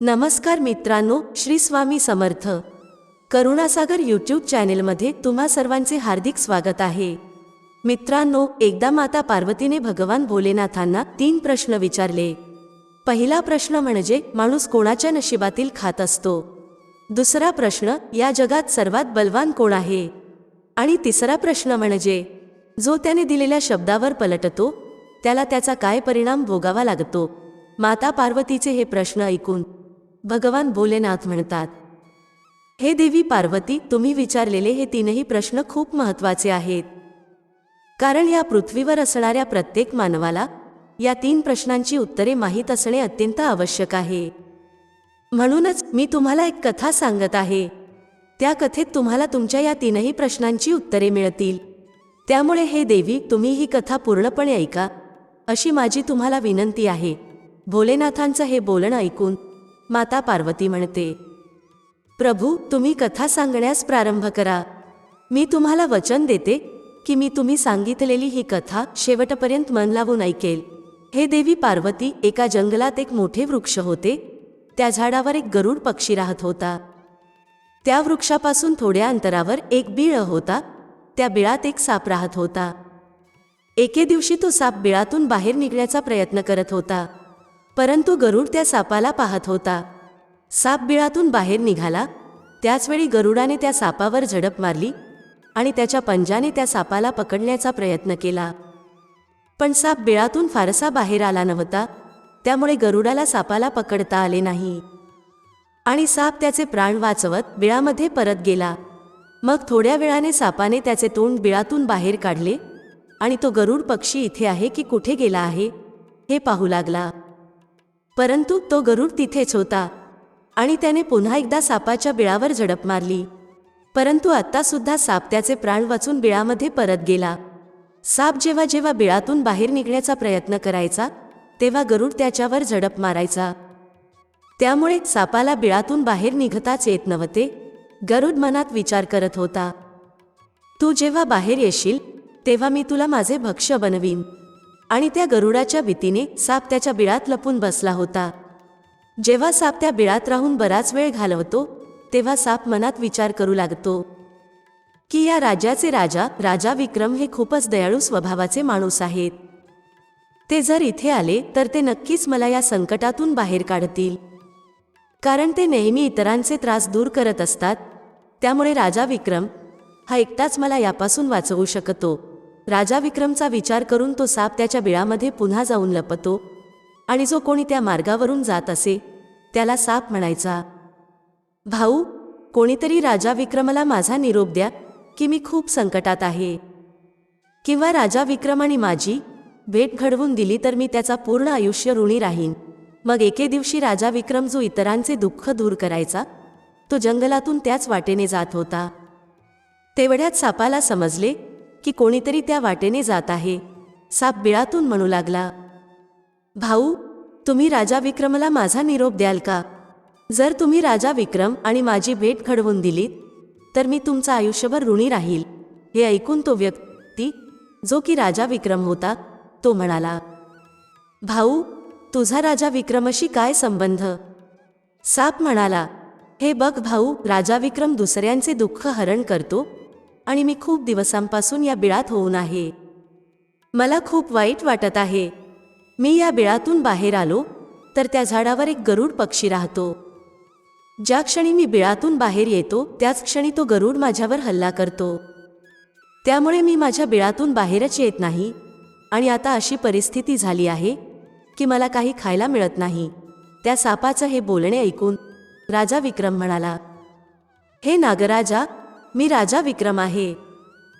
नमस्कार मित्रांनो श्री स्वामी समर्थ. करुणासागर यूट्यूब चॅनेलमध्ये तुम्हा सर्वांचे हार्दिक स्वागत आहे. मित्रांनो एकदा माता पार्वतीने भगवान भोलेनाथांना तीन प्रश्न विचारले. पहिला प्रश्न म्हणजे माणूस कोणाच्या नशिबातील खात असतो? दुसरा प्रश्न या जगात सर्वात बलवान कोण आहे? आणि तिसरा प्रश्न म्हणजे जो त्याने दिलेल्या शब्दावर पलटतो त्याला त्याचा काय परिणाम भोगावा लागतो? माता पार्वतीचे हे प्रश्न ऐकून भगवान भोलेनाथ म्हणतात हे देवी पार्वती तुम्ही विचारलेले हे तीनही प्रश्न खूप महत्त्वाचे आहेत. कारण या पृथ्वीवर असणाऱ्या प्रत्येक मानवाला या तीन प्रश्नांची उत्तरे माहीत असणे अत्यंत आवश्यक आहे. म्हणूनच मी तुम्हाला एक कथा सांगत आहे. त्या कथेत तुम्हाला तुमच्या या तीनही प्रश्नांची उत्तरे मिळतील. त्यामुळे हे देवी तुम्ही ही कथा पूर्णपणे ऐका अशी माझी तुम्हाला विनंती आहे. भोलेनाथांचं हे बोलणं ऐकून माता पार्वती म्हणते प्रभू तुम्ही कथा सांगण्यास प्रारंभ करा. मी तुम्हाला वचन देते की मी तुम्ही सांगितलेली ही कथा शेवटपर्यंत मन लावून ऐकेल. हे देवी पार्वती एका जंगलात एक मोठे वृक्ष होते. त्या झाडावर एक गरुड पक्षी राहत होता. त्या वृक्षापासून थोड्या अंतरावर एक बिळ होता. त्या बिळात एक साप राहत होता. एके दिवशी तो साप बिळातून बाहेर निघण्याचा प्रयत्न करत होता. परंतु गरुड त्या सापाला पाहत होता. साप बिळातून बाहेर निघाला. त्याचवेळी गरुडाने त्या सापावर झडप मारली आणि त्याच्या पंजाने त्या सापाला पकडण्याचा प्रयत्न केला. पण साप बिळातून फारसा बाहेर आला नव्हता. त्यामुळे गरुडाला सापाला पकडता आले नाही. आणि साप त्याचे प्राण वाचवत बिळामध्ये परत गेला. मग थोड्या वेळाने सापाने त्याचे तोंड बिळातून बाहेर काढले आणि तो गरुड पक्षी इथे आहे की कुठे गेला आहे हे पाहू लागला. परंतु तो गरुड तिथेच होता आणि त्याने पुन्हा एकदा सापाच्या बिळावर झडप मारली. परंतु आत्तासुद्धा साप त्याचे प्राण वाचून बिळामध्ये परत गेला. साप जेव्हा जेव्हा बिळातून बाहेर निघण्याचा प्रयत्न करायचा तेव्हा गरुड त्याच्यावर झडप मारायचा. त्यामुळे सापाला बिळातून बाहेर निघताच येत नव्हते गरुड मनात विचार करत होता. तू जेव्हा बाहेर येशील तेव्हा मी तुला माझे भक्ष्य बनवीन. आणि त्या गरुडाच्या भीतीने साप त्याच्या बिळात लपून बसला होता. जेव्हा साप त्या बिळात राहून बराच वेळ घालवतो तेव्हा साप मनात विचार करू लागतो की या राज्याचे राजा राजा विक्रम हे खूपच दयाळू स्वभावाचे माणूस आहेत. ते जर इथे आले तर ते नक्कीच मला या संकटातून बाहेर काढतील. कारण ते नेहमी इतरांचे त्रास दूर करत असतात त्यामुळे राजा विक्रम हा एकटाच मला यापासून वाचवू शकतो. राजा विक्रमचा विचार करून तो साप त्याच्या बिळामध्ये पुन्हा जाऊन लपतो आणि जो कोणी त्या मार्गावरून जात असे त्याला साप म्हणायचा भाऊ कोणीतरी राजा विक्रमला माझा निरोप द्या की मी खूप संकटात आहे. किंवा राजा विक्रम आणि माझी भेट घडवून दिली तर मी त्याचा पूर्ण आयुष्य ऋणी राहीन. मग एके दिवशी राजा विक्रम जो इतरांचे दुःख दूर करायचा तो जंगलातून त्याच वाटेने जात होता. तेवढ्यात सापाला समजले की कोणीतरी त्या वाटेने जात आहे. साप बिळातून म्हणू लागला भाऊ तुम्ही राजा विक्रमला माझा निरोप द्याल का? जर तुम्ही राजा विक्रम आणि माझी भेट घडवून दिलीत तर मी तुमचं आयुष्यभर ऋणी राहील. हे ऐकून तो व्यक्ती जो की राजा विक्रम होता तो म्हणाला भाऊ तुझा राजा विक्रमशी काय संबंध? साप म्हणाला हे बघ भाऊ राजा विक्रम दुसऱ्यांचे दुःख हरण करतो आणि मी खूप दिवसांपासून या बिळात होऊन आहे. मला खूप वाईट वाटत आहे. मी या बिळातून बाहेर आलो तर त्या झाडावर एक गरुड पक्षी राहतो. ज्या क्षणी मी बिळातून बाहेर येतो त्याच क्षणी तो गरुड माझ्यावर हल्ला करतो. त्यामुळे मी माझ्या बिळातून बाहेरच येत नाही. आणि आता अशी परिस्थिती झाली आहे की मला काही खायला मिळत नाही. त्या सापाचं हे बोलणे ऐकून राजा विक्रम म्हणाला हे नागराजा मी राजा विक्रम आहे.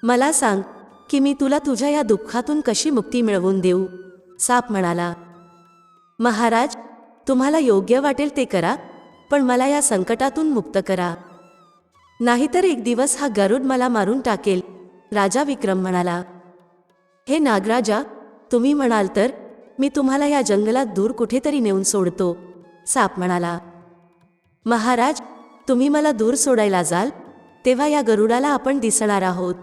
मला सांग की मी तुला तुझ्या या दुःखातून कशी मुक्ती मिळवून देऊ? साप म्हणाला. महाराज तुम्हाला योग्य वाटेल ते करा पण मला या संकटातून मुक्त करा. नाहीतर एक दिवस हा गरुड मला मारून टाकेल राजा विक्रम म्हणाला. हे नागराजा तुम्ही म्हणाल तर मी तुम्हाला या जंगलात दूर कुठेतरी नेऊन सोडतो साप म्हणाला. महाराज तुम्ही मला दूर सोडायला जाल तेव्हा या गरुडाला आपण दिसणार आहोत.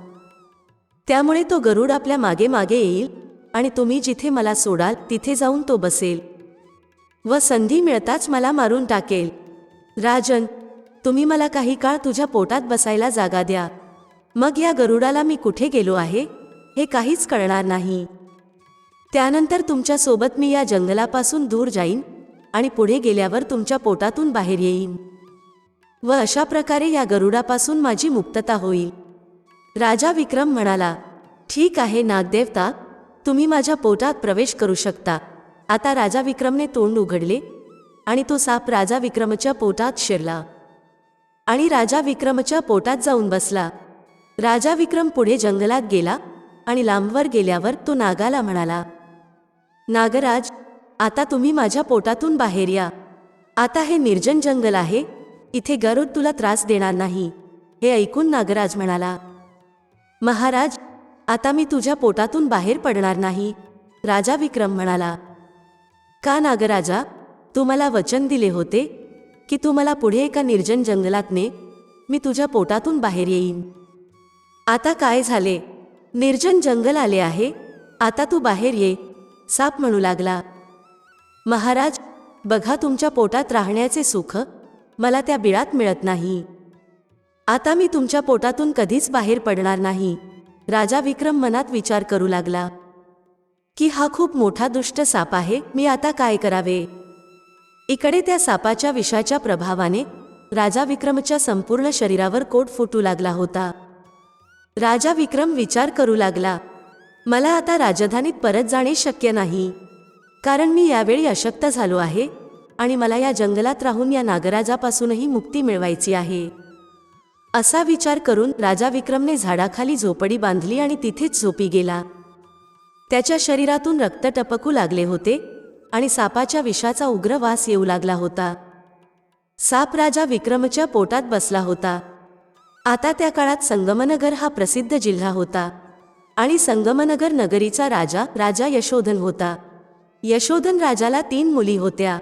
त्यामुळे तो गरुड आपल्या मागे मागे येईल आणि तुम्ही जिथे मला सोडाल तिथे जाऊन तो बसेल. व संधी मिळताच मला मारून टाकेल. राजन तुम्ही मला काही काळ तुझ्या पोटात बसायला जागा द्या. मग या गरुडाला मी कुठे गेलो आहे हे काहीच कळणार नाही. त्यानंतर तुमच्यासोबत मी या जंगलापासून दूर जाईन आणि पुढे गेल्यावर तुमच्या पोटातून बाहेर येईन. व अशा प्रकारे या गरुडापासून माझी मुक्तता होईल. राजा विक्रम म्हणाला ठीक आहे नागदेवता तुम्ही माझ्या पोटात प्रवेश करू शकता. आता राजा विक्रमने तोंड उघडले आणि तो साप राजा विक्रमच्या पोटात शिरला. आणि राजा विक्रमच्या पोटात जाऊन बसला. राजा विक्रम पुढे जंगलात गेला आणि लांबवर गेल्यावर तो नागाला म्हणाला नागराज आता तुम्ही माझ्या पोटातून बाहेर या. आता हे निर्जन जंगल आहे इथे गरुड तुला त्रास देणार नाही. हे ऐकून नागराज म्हणाला महाराज आता मी तुझ्या पोटातून बाहेर पडणार नाही. राजा विक्रम म्हणाला का नागराजा तू मला वचन दिले होते की तू मला पुढे एका निर्जन जंगलात ने मी तुझ्या पोटातून बाहेर येईन. आता काय झाले? निर्जन जंगल आले आहे आता तू बाहेर ये. साप म्हणू लागला महाराज बघा तुमच्या पोटात राहण्याचे सुख मला त्या बिळात मिळत नाही. आता मी तुमच्या पोटातून कधीच बाहेर पडणार नाही. राजा विक्रम मनात विचार करू लागला. की हा खूप मोठा दुष्ट साप आहे मी आता काय करावे? इकडे त्या सापाच्या विषाच्या प्रभावाने राजा विक्रमच्या संपूर्ण शरीरावर कोट फुटू लागला होता. राजा विक्रम विचार करू लागला. मला आता राजधानीत परत जाणे शक्य नाही. कारण मी यावेळी अशक्त झालो आहे आणि मला या जंगलात राहून या नागराजापासूनही मुक्ती मिळवायची आहे. असा विचार करून राजा विक्रमने झाडाखाली झोपडी बांधली आणि तिथेच झोपी गेला. त्याच्या शरीरातून रक्त टपकू लागले होते आणि सापाच्या विषाचा उग्र वास येऊ लागला होता. साप राजा विक्रमच्या पोटात बसला होता. आता त्या काळात संगमनगर हा प्रसिद्ध जिल्हा होता आणि संगमनगर नगरीचा राजा राजा यशोधन होता. यशोधन राजाला तीन मुली होत्या.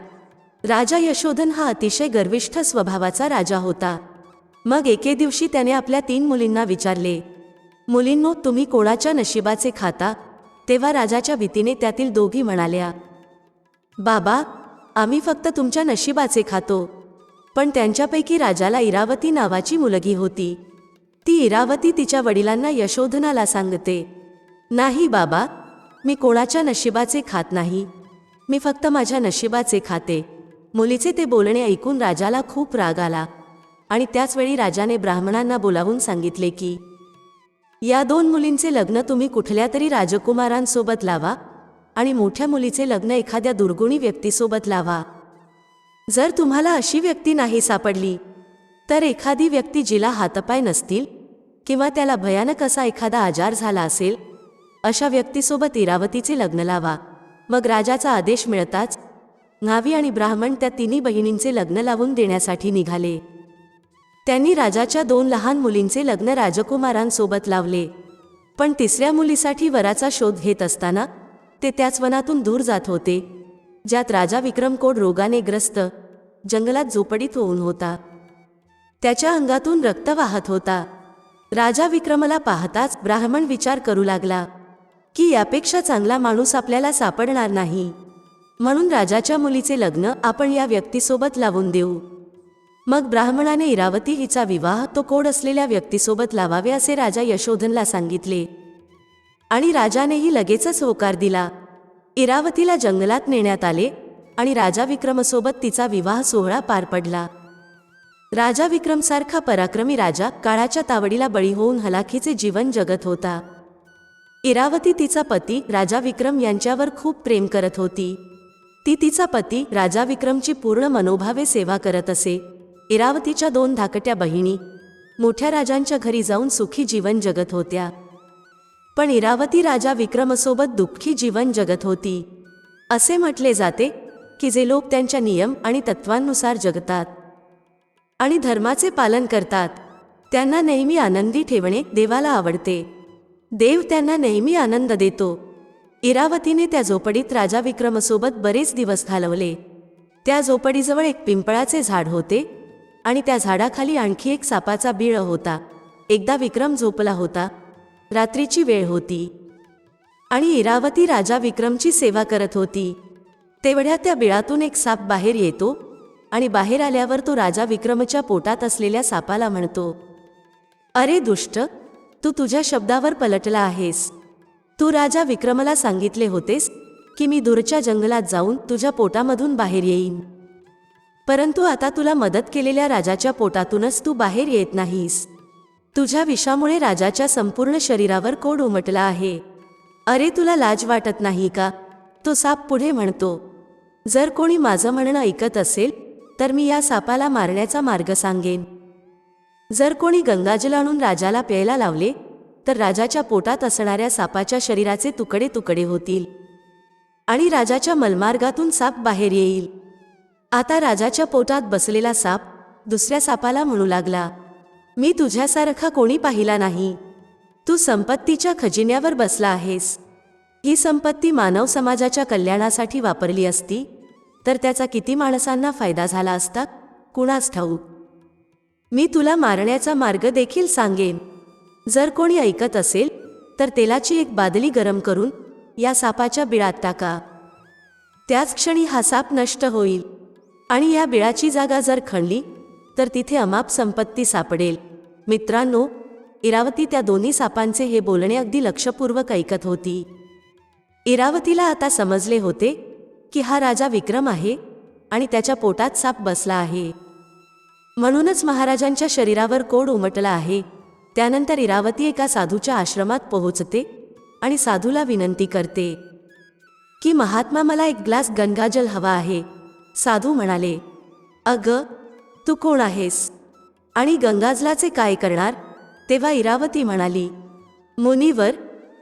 राजा यशोधन हा अतिशय गर्विष्ठ स्वभावाचा राजा होता. मग एके दिवशी त्याने आपल्या तीन मुलींना विचारले मुलींनो तुम्ही कोणाच्या नशिबाचे खाता? तेव्हा राजाच्या भीतीने त्यातील दोघी म्हणाल्या बाबा आम्ही फक्त तुमच्या नशिबाचे खातो. पण त्यांच्यापैकी राजाला इरावती नावाची मुलगी होती. ती इरावती तिच्या वडिलांना यशोधनाला सांगते. नाही बाबा मी कोणाच्या नशिबाचे खात नाही. मी फक्त माझ्या नशिबाचे खाते. मुलीचे ते बोलणे ऐकून राजाला खूप राग आला आणि त्याचवेळी राजाने ब्राह्मणांना बोलावून सांगितले की या दोन मुलींचे लग्न तुम्ही कुठल्या तरी राजकुमारांसोबत लावा आणि मोठ्या मुलीचे लग्न एखाद्या दुर्गुणी व्यक्तीसोबत लावा. जर तुम्हाला अशी व्यक्ती नाही सापडली तर एखादी व्यक्ती जिला हातपाय नसतील किंवा त्याला भयानक असा एखादा आजार झाला असेल अशा व्यक्तीसोबत इरावतीचे लग्न लावा. मग राजाचा आदेश मिळताच न्हावी आणि ब्राह्मण त्या तिन्ही बहिणींचे लग्न लावून देण्यासाठी निघाले. त्यांनी राजाच्या दोन लहान मुलींचे लग्न राजकुमारांसोबत लावले. पण तिसऱ्या मुलीसाठी वराचा शोध घेत असताना ते त्याच वनातून दूर जात होते. ज्यात राजा विक्रमकोड रोगाने ग्रस्त जंगलात झोपडीत होऊन होता. त्याच्या अंगातून रक्त वाहत होता. राजा विक्रमला पाहताच ब्राह्मण विचार करू लागला की यापेक्षा चांगला माणूस आपल्याला सापडणार नाही. म्हणून राजाच्या मुलीचे लग्न आपण या व्यक्तीसोबत लावून देऊ. मग ब्राह्मणाने इरावती हिचा विवाह तो कोड असलेल्या व्यक्तीसोबत लावावे असे राजा यशोधनला सांगितले. आणि राजानेही लगेचच होकार दिला. इरावतीला जंगलात नेण्यात आले आणि राजा विक्रमसोबत तिचा विवाह सोहळा पार पडला. राजा विक्रमसारखा पराक्रमी राजा काळाच्या तावडीला बळी होऊन हलाखीचे जीवन जगत होता. इरावती तिचा पती राजा विक्रम यांच्यावर खूप प्रेम करत होती. ती तिचा पती राजा विक्रमची पूर्ण मनोभावे सेवा करत असे. इरावतीच्या दोन धाकट्या बहिणी मोठ्या राजांच्या घरी जाऊन सुखी जीवन जगत होत्या. पण इरावती राजा विक्रमसोबत दुःखी जीवन जगत होती. असे म्हटले जाते की जे लोक त्यांच्या नियम आणि तत्वांनुसार जगतात आणि धर्माचे पालन करतात त्यांना नेहमी आनंदी ठेवणे देवाला आवडते. देव त्यांना नेहमी आनंद देतो. इरावतीने त्या झोपडीत राजा विक्रमसोबत बरेच दिवस घालवले. त्या झोपडीजवळ एक पिंपळाचे झाड होते आणि त्या झाडाखाली आणखी एक सापाचा बिळ होता. एकदा विक्रम झोपला होता. रात्रीची वेळ होती. आणि इरावती राजा विक्रमची सेवा करत होती. तेवढ्या त्या बिळातून एक साप बाहेर येतो आणि बाहेर आल्यावर तो राजा विक्रमच्या पोटात असलेल्या सापाला म्हणतो अरे दुष्ट तू तुझ्या शब्दावर पलटला आहेस. तू राजा विक्रमला सांगितले होतेस की मी दूरच्या जंगलात जाऊन तुझ्या पोटामधून बाहेर येईन. परंतु आता तुला मदत केलेल्या राजाच्या पोटातूनच तू बाहेर येत नाहीस. तुझ्या विषामुळे राजाच्या संपूर्ण शरीरावर कोड उमटला आहे. अरे तुला लाज वाटत नाही का? तो साप पुढे म्हणतो जर कोणी माझं म्हणणं ऐकत असेल तर मी या सापाला मारण्याचा मार्ग सांगेन. जर कोणी गंगाजल आणून राजाला प्यायला लावले तर राजाच्या पोटात असणाऱ्या सापाच्या शरीराचे तुकडे तुकडे होतील. आणि राजाच्या मलमार्गातून साप बाहेर येईल. आता राजाच्या पोटात बसलेला साप दुसऱ्या सापाला म्हणू लागला मी तुझ्यासारखा कोणी पाहिला नाही. तू संपत्तीच्या खजिन्यावर बसला आहेस. ही संपत्ती मानव समाजाच्या कल्याणासाठी वापरली असती तर त्याचा किती माणसांना फायदा झाला असता कुणास ठाऊक? मी तुला मारण्याचा मार्ग देखील सांगेन. जर कोणी ऐकत असेल तर तेलाची एक बादली गरम करून या सापाच्या बिळात टाका. त्याच क्षणी हा साप नष्ट होईल. आणि या बिळाची जागा जर खणली तर तिथे अमाप संपत्ती सापडेल. मित्रांनो इरावती त्या दोन्ही सापांचे हे बोलणे अगदी लक्षपूर्वक ऐकत होती. इरावतीला आता समजले होते की हा राजा विक्रम आहे आणि त्याच्या पोटात साप बसला आहे. म्हणूनच महाराजांच्या शरीरावर कोड उमटला आहे. त्यानंतर इरावती एका साधूच्या आश्रमात पोहोचते आणि साधूला विनंती करते की महात्मा मला एक ग्लास गंगाजल हवा आहे. साधू म्हणाले अग तू कोण आहेस? आणि गंगाजलाचे काय करणार? तेव्हा इरावती म्हणाली मुनीवर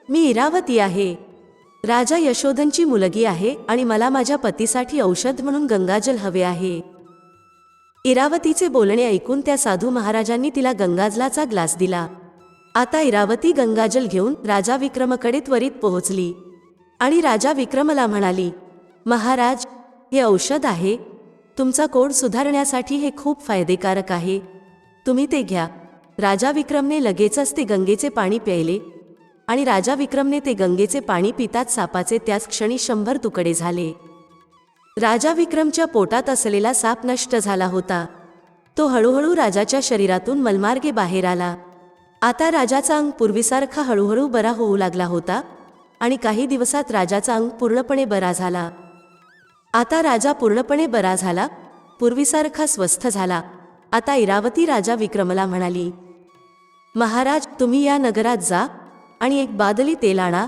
मी इरावती आहे. राजा यशोधनची मुलगी आहे आणि मला माझ्या पतीसाठी औषध म्हणून गंगाजल हवे आहे. इरावतीचे बोलणे ऐकून त्या साधू महाराजांनी तिला गंगाजलाचा ग्लास दिला. आता इरावती गंगाजल घेऊन राजा विक्रमकडे त्वरित पोहोचली. आणि राजा विक्रमला म्हणाली महाराज हे औषध आहे. तुमचा कोड सुधारण्यासाठी हे खूप फायदेकारक आहे. तुम्ही ते घ्या. राजा विक्रमने लगेचच ते गंगेचे पाणी प्यायले. आणि राजा विक्रमने ते गंगेचे पाणी पिताच सापाचे त्याच क्षणी शंभर तुकडे झाले. राजा विक्रमच्या पोटात असलेला साप नष्ट झाला होता. तो हळूहळू राजाच्या शरीरातून मलमार्गे बाहेर आला. आता राजाचा अंग पूर्वीसारखा हळूहळू बरा होऊ लागला होता आणि काही दिवसात राजाचा अंग पूर्णपणे बरा झाला. आता राजा पूर्णपणे बरा झाला पूर्वीसारखा स्वस्थ झाला. आता इरावती राजा विक्रमला म्हणाली महाराज तुम्ही या नगरात जा आणि एक बादली तेल आणा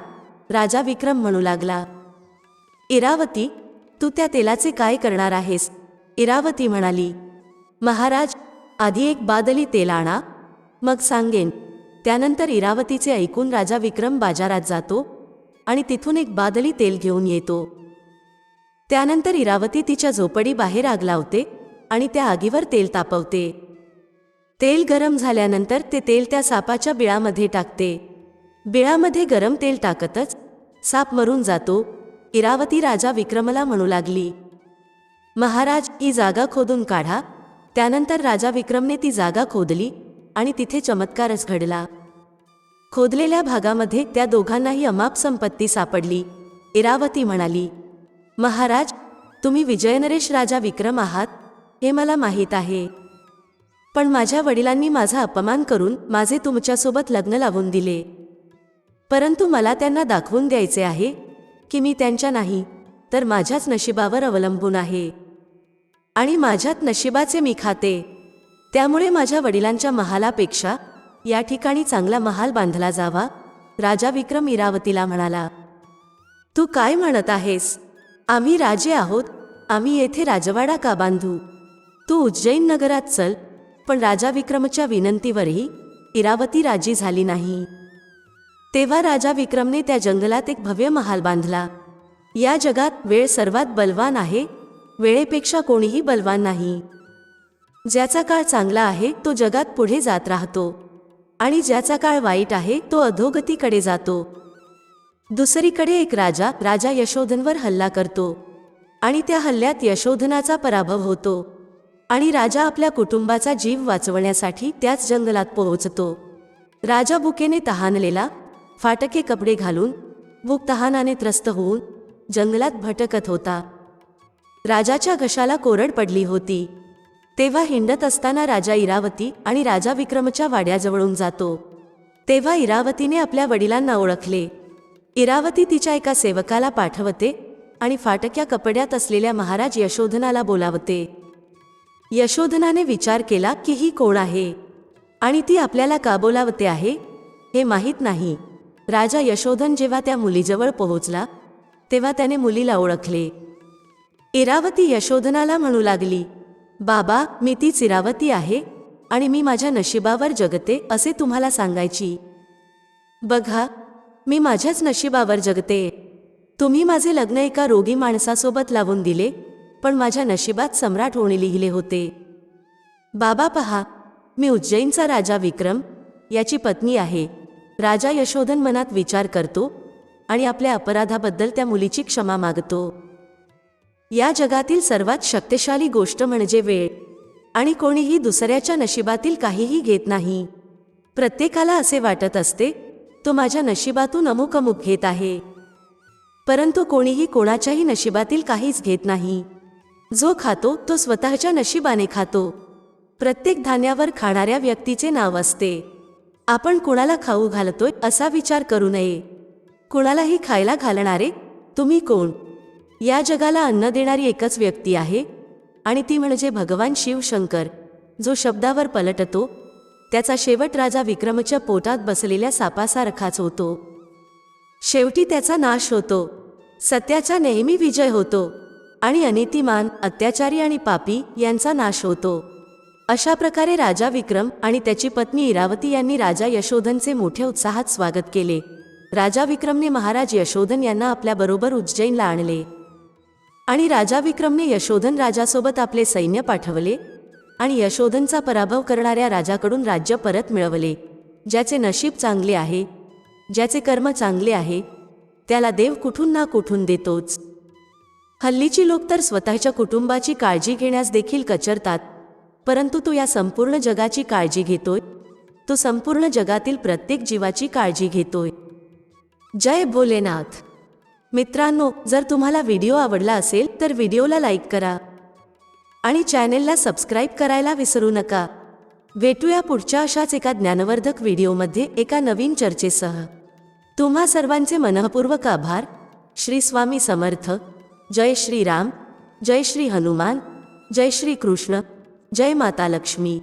राजा विक्रम म्हणू लागला. इरावती तू त्या तेलाचे काय करणार आहेस? इरावती म्हणाली. महाराज आधी एक बादली तेल आणा. मग सांगेन. त्यानंतर इरावतीचे ऐकून राजा विक्रम बाजारात जातो आणि तिथून एक बादली तेल घेऊन येतो. त्यानंतर इरावती तिच्या झोपडी बाहेर आग लावते आणि त्या आगीवर तेल तापवते. तेल गरम झाल्यानंतर ते तेल त्या सापाच्या बिळामध्ये टाकते. बिळामध्ये गरम तेल टाकतच साप मरून जातो इरावती राजा विक्रमला म्हणू लागली महाराज ही जागा खोदून काढा. त्यानंतर राजा विक्रमने ती जागा खोदली आणि तिथे चमत्कारच घडला. खोदलेल्या भागामध्ये त्या दोघांनाही अमाप संपत्ती सापडली. इरावती म्हणाली महाराज तुम्ही विजयनरेश राजा विक्रम आहात हे मला माहीत आहे. पण माझ्या वडिलांनी माझा अपमान करून माझे तुमच्यासोबत लग्न लावून दिले. परंतु मला त्यांना दाखवून द्यायचे आहे की मी त्यांच्या नाही तर माझ्याच नशिबावर अवलंबून आहे. आणि माझ्यात नशिबाचे मी खाते. त्यामुळे माझ्या वडिलांच्या महालापेक्षा या ठिकाणी चांगला महाल बांधला जावा राजा विक्रम इरावतीला म्हणाला. तू काय म्हणत आहेस? आम्ही राजे आहोत आम्ही येथे राजवाडा का बांधू? तू उज्जैन नगरात चल पण राजा विक्रमच्या विनंतीवरही इरावती राजी झाली नाही. तेव्हा राजा विक्रमने त्या जंगलात एक भव्य महाल बांधला. या जगात वेळ सर्वात बलवान आहे वेळेपेक्षा कोणीही बलवान नाही. ज्याचा काळ चांगला आहे तो जगात पुढे जात राहतो. आणि ज्याचा काळ वाईट आहे तो अधोगतीकडे जातो. दुसरीकडे एक राजा राजा यशोधनवर हल्ला करतो. आणि त्या हल्ल्यात यशोधनाचा पराभव होतो. आणि राजा आपल्या कुटुंबाचा जीव वाचवण्यासाठी त्याच जंगलात पोहोचतो. राजा बुकेने तहानलेला फाटके कपडे घालून भूक तहानाने त्रस्त होऊन जंगलात भटकत होता. राजाच्या घशाला कोरड पडली होती. तेव्हा हिंडत असताना राजा इरावती आणि राजा विक्रमच्या वाड्याजवळून जातो. तेव्हा इरावतीने आपल्या वडिलांना ओळखले. इरावती तिच्या एका सेवकाला पाठवते आणि फाटक्या कपड्यात असलेल्या महाराज यशोधनाला बोलावते. यशोधनाने विचार केला की ही कोण आहे? आणि ती आपल्याला का बोलावते आहे? हे माहीत नाही. राजा यशोधन जेव्हा त्या मुलीजवळ पोहोचला तेव्हा त्याने मुलीला ओळखले. इरावती यशोधनाला म्हणू लागली बाबा मी तीच इरावती आहे आणि मी माझ्या नशिबावर जगते असे तुम्हाला सांगायची. बघा मी माझ्याच नशिबावर जगते. तुम्ही माझे लग्न एका रोगी माणसासोबत लावून दिले पण माझ्या नशिबात सम्राट होणे लिहिले होते. बाबा पहा मी उज्जैनचा राजा विक्रम याची पत्नी आहे. राजा यशोधन मनात विचार करतो आणि आपल्या अपराधाबद्दल त्या मुलीची क्षमा मागतो. या जगातील सर्वात शक्तिशाली गोष्ट म्हणजे वेळ आणि कोणीही दुसऱ्याच्या नशिबातील काहीही घेत नाही. प्रत्येकाला असे वाटत असते तो माझ्या नशिबातून अमुक अमुक घेत आहे. परंतु कोणीही कोणाच्याही नशिबातील काहीच घेत नाही. जो खातो तो स्वतःच्या नशिबाने खातो. प्रत्येक धान्यावर खाणाऱ्या व्यक्तीचे नाव असते. आपण कुणाला खाऊ घालतोय असा विचार करू नये. कुणालाही खायला घालणारे तुम्ही कोण? या जगाला अन्न देणारी एकच व्यक्ती आहे आणि ती म्हणजे भगवान शिवशंकर जो शब्दावर पलटतो त्याचा शेवट राजा विक्रमच्या पोटात बसलेल्या सापासारखाच होतो. शेवटी त्याचा नाश होतो. सत्याचा नेहमी विजय होतो आणि अनितिमान अत्याचारी आणि पापी यांचा नाश होतो. अशा प्रकारे राजा विक्रम आणि त्याची पत्नी इरावती यांनी राजा यशोधनचे मोठ्या उत्साहात स्वागत केले. राजा विक्रमने महाराज यशोधन यांना आपल्याबरोबर उज्जैनला आणले. आणि राजा विक्रमने यशोधन राजासोबत आपले सैन्य पाठवले आणि यशोधनचा पराभव करणाऱ्या राजाकडून राज्य परत मिळवले ज्याचे नशीब चांगले आहे ज्याचे कर्म चांगले आहे त्याला देव कुठून ना कुठून देतोच. हल्लीची लोक तर स्वतःच्या कुटुंबाची काळजी घेण्यास देखील कचरतात. परंतु तो या संपूर्ण जगाची काळजी घेतोय. तो संपूर्ण जगातील प्रत्येक जीवाची काळजी घेतोय. जय भोलेनाथ. मित्रांनो जर तुम्हाला व्हिडिओ आवडला असेल तर व्हिडिओला लाईक करा. आणि चॅनेलला सबस्क्राईब करायला विसरू नका. भेटूया पुढच्या अशाच एका ज्ञानवर्धक व्हिडिओमध्ये एका नवीन चर्चेसह. तुम्हा सर्वांचे मनःपूर्वक आभार. श्री स्वामी समर्थ. जय श्री राम. जय श्री हनुमान. जय श्री कृष्ण. जय माता लक्ष्मी.